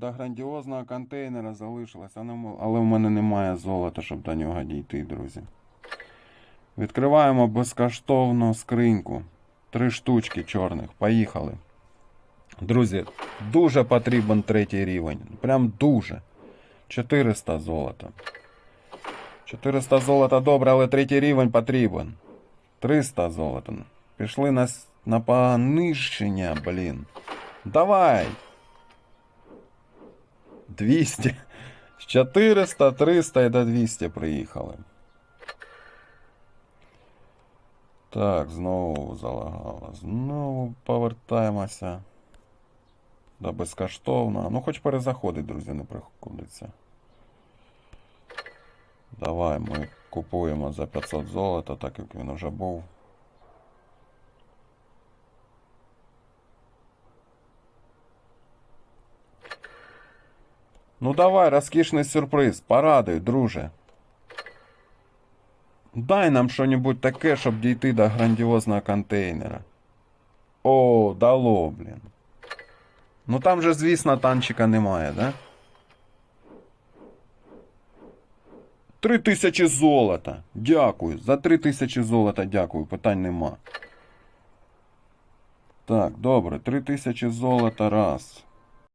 До грандіозного контейнера залишилось, але в мене немає золота, щоб до нього дійти, друзі. Відкриваємо безкоштовну скриньку. Три штучки чорних. Поїхали. Друзі, дуже потрібен третій рівень. Прям дуже. 400 золота. 400 золота добре, але третій рівень потрібен. 300 золота. Пішли на, на пониження, блін. Давай. 200. З 400, 300 і до 200 приїхали. Так, знову залагало. Знову повертаємося. До безкоштовного. Ну, хоч перезаходить, друзі, не приходиться. Давай, ми купуємо за 500 золота, так як він уже був. Ну давай, розкішний сюрприз, порадуй, друже. Дай нам що-небудь таке, щоб дійти до грандіозного контейнера. О, дало, блін. Ну там же, звісно, танчика немає, да? Три тисячі золота. Дякую. За три тисячі золота дякую. Питань нема. Так, добре. Три тисячі золота раз.